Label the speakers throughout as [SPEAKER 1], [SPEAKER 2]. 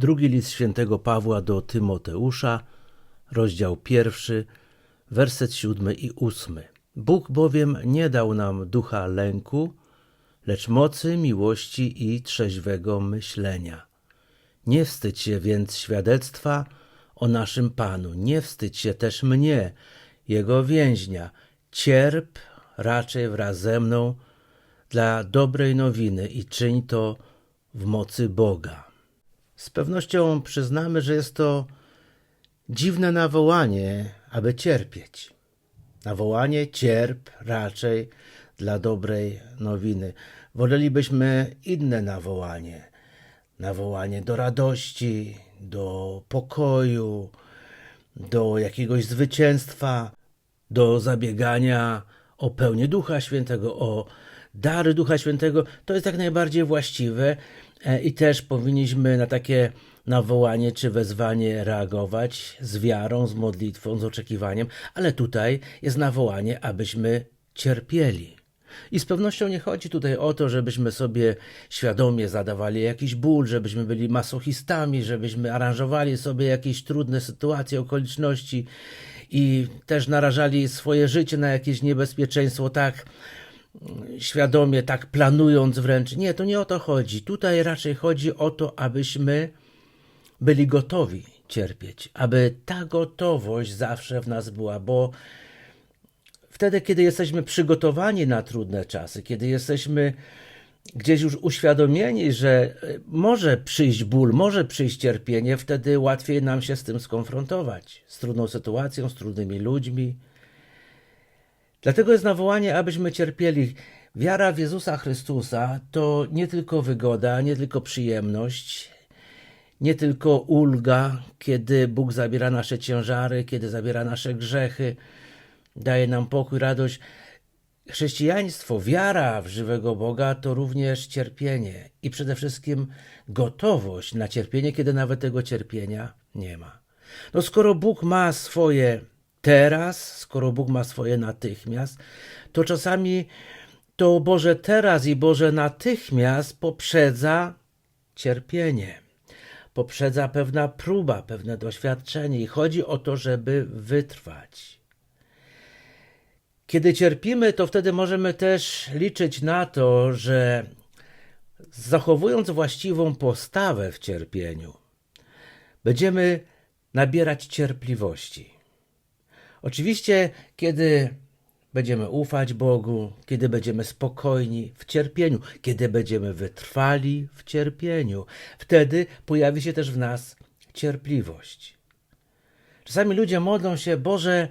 [SPEAKER 1] Drugi list świętego Pawła do Tymoteusza, rozdział pierwszy, werset siódmy i ósmy. Bóg bowiem nie dał nam ducha lęku, lecz mocy, miłości i trzeźwego myślenia. Nie wstydź się więc świadectwa o naszym Panu, nie wstydź się też mnie, Jego więźnia. Cierp raczej wraz ze mną dla dobrej nowiny i czyń to w mocy Boga. Z pewnością przyznamy, że jest to dziwne nawołanie, aby cierpieć. Nawołanie cierp raczej dla dobrej nowiny. Wolelibyśmy inne nawołanie. Nawołanie do radości, do pokoju, do jakiegoś zwycięstwa, do zabiegania o pełnię Ducha Świętego, o dary Ducha Świętego. To jest jak najbardziej właściwe i też powinniśmy na takie nawołanie czy wezwanie reagować z wiarą, z modlitwą, z oczekiwaniem, ale tutaj jest nawołanie, abyśmy cierpieli. I z pewnością nie chodzi tutaj o to, żebyśmy sobie świadomie zadawali jakiś ból, żebyśmy byli masochistami, żebyśmy aranżowali sobie jakieś trudne sytuacje, okoliczności i też narażali swoje życie na jakieś niebezpieczeństwo, tak świadomie, tak planując wręcz. Nie, to nie o to chodzi. Tutaj raczej chodzi o to, abyśmy byli gotowi cierpieć, aby ta gotowość zawsze w nas była, bo wtedy, kiedy jesteśmy przygotowani na trudne czasy, kiedy jesteśmy gdzieś już uświadomieni, że e, może przyjść ból, może przyjść cierpienie, wtedy łatwiej nam się z tym skonfrontować, z trudną sytuacją, z trudnymi ludźmi. Dlatego jest nawołanie, abyśmy cierpieli. Wiara w Jezusa Chrystusa to nie tylko wygoda, nie tylko przyjemność, nie tylko ulga, kiedy Bóg zabiera nasze ciężary, kiedy zabiera nasze grzechy, daje nam pokój, radość. Chrześcijaństwo, wiara w żywego Boga to również cierpienie i przede wszystkim gotowość na cierpienie, kiedy nawet tego cierpienia nie ma. No skoro Bóg ma swoje teraz, skoro Bóg ma swoje natychmiast, to czasami to Boże teraz i Boże natychmiast poprzedza cierpienie. Poprzedza pewna próba, pewne doświadczenie i chodzi o to, żeby wytrwać. Kiedy cierpimy, to wtedy możemy też liczyć na to, że zachowując właściwą postawę w cierpieniu, będziemy nabierać cierpliwości. Oczywiście, kiedy będziemy ufać Bogu, kiedy będziemy spokojni w cierpieniu, kiedy będziemy wytrwali w cierpieniu, wtedy pojawi się też w nas cierpliwość. Czasami ludzie modlą się, Boże,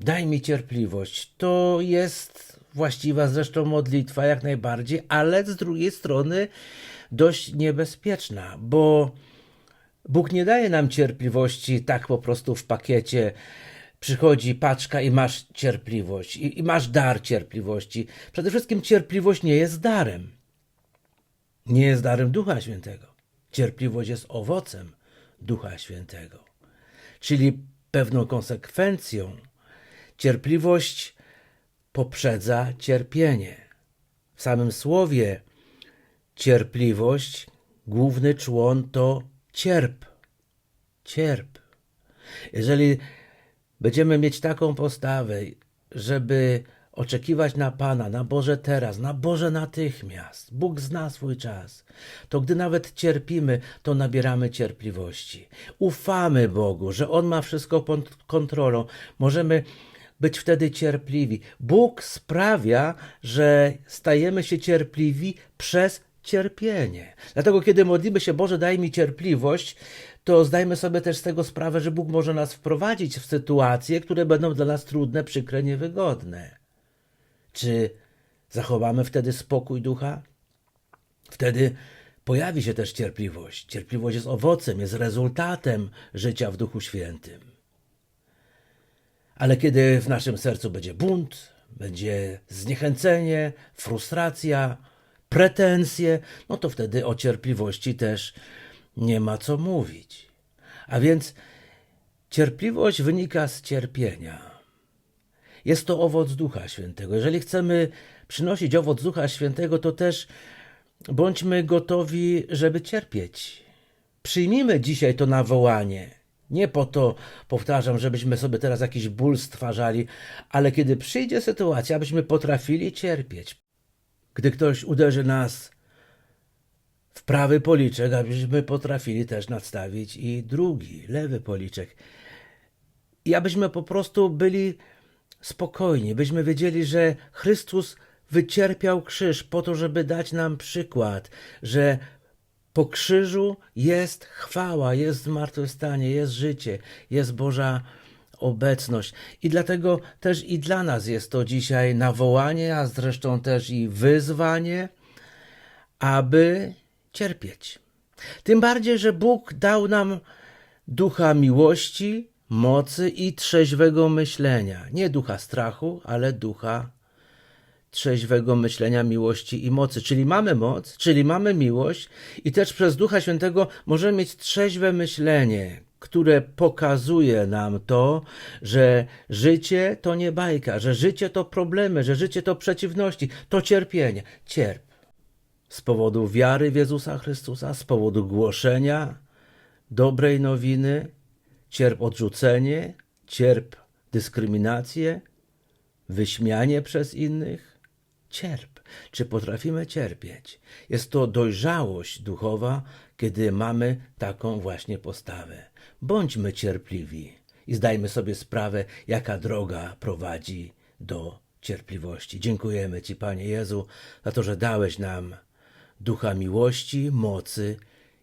[SPEAKER 1] daj mi cierpliwość. To jest właściwa zresztą modlitwa jak najbardziej, ale z drugiej strony dość niebezpieczna, bo Bóg nie daje nam cierpliwości tak po prostu w pakiecie. Przychodzi paczka i masz cierpliwość, i, i masz dar cierpliwości. Przede wszystkim cierpliwość nie jest darem. Nie jest darem Ducha Świętego. Cierpliwość jest owocem Ducha Świętego, czyli pewną konsekwencją Cierpliwość poprzedza cierpienie. W samym słowie cierpliwość, główny człon to cierp. Cierp. Jeżeli będziemy mieć taką postawę, żeby oczekiwać na Pana, na Boże teraz, na Boże natychmiast. Bóg zna swój czas. To gdy nawet cierpimy, to nabieramy cierpliwości. Ufamy Bogu, że On ma wszystko pod kontrolą. Możemy być wtedy cierpliwi. Bóg sprawia, że stajemy się cierpliwi przez cierpienie. Dlatego, kiedy modlimy się, Boże, daj mi cierpliwość, to zdajmy sobie też z tego sprawę, że Bóg może nas wprowadzić w sytuacje, które będą dla nas trudne, przykre, niewygodne. Czy zachowamy wtedy spokój ducha? Wtedy pojawi się też cierpliwość. Cierpliwość jest owocem, jest rezultatem życia w Duchu Świętym. Ale kiedy w naszym sercu będzie bunt, będzie zniechęcenie, frustracja, pretensje, no to wtedy o cierpliwości też nie ma co mówić. A więc cierpliwość wynika z cierpienia. Jest to owoc Ducha Świętego. Jeżeli chcemy przynosić owoc Ducha Świętego, to też bądźmy gotowi, żeby cierpieć. Przyjmijmy dzisiaj to nawołanie. Nie po to, powtarzam, żebyśmy sobie teraz jakiś ból stwarzali, ale kiedy przyjdzie sytuacja, abyśmy potrafili cierpieć. Gdy ktoś uderzy nas w prawy policzek, abyśmy potrafili też nadstawić i drugi, lewy policzek. I abyśmy po prostu byli spokojni, byśmy wiedzieli, że Chrystus wycierpiał krzyż po to, żeby dać nam przykład, że po krzyżu jest chwała, jest zmartwychwstanie, jest życie, jest Boża obecność. I dlatego też i dla nas jest to dzisiaj nawołanie, a zresztą też i wyzwanie, aby cierpieć. Tym bardziej, że Bóg dał nam ducha miłości, mocy i trzeźwego myślenia. Nie ducha strachu, ale ducha trzeźwego myślenia, miłości i mocy. Czyli mamy moc, czyli mamy miłość i też przez Ducha Świętego możemy mieć trzeźwe myślenie, które pokazuje nam to, że życie to nie bajka, że życie to problemy, że życie to przeciwności, to cierpienie. Cierp. Z powodu wiary w Jezusa Chrystusa, z powodu głoszenia dobrej nowiny, cierp odrzucenie, cierp dyskryminację, wyśmianie przez innych. Cierp. Czy potrafimy cierpieć? Jest to dojrzałość duchowa, kiedy mamy taką właśnie postawę. Bądźmy cierpliwi i zdajmy sobie sprawę, jaka droga prowadzi do cierpliwości. Dziękujemy Ci, Panie Jezu, za to, że dałeś nam ducha miłości, mocy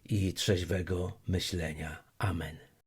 [SPEAKER 1] i trzeźwego myślenia. Amen.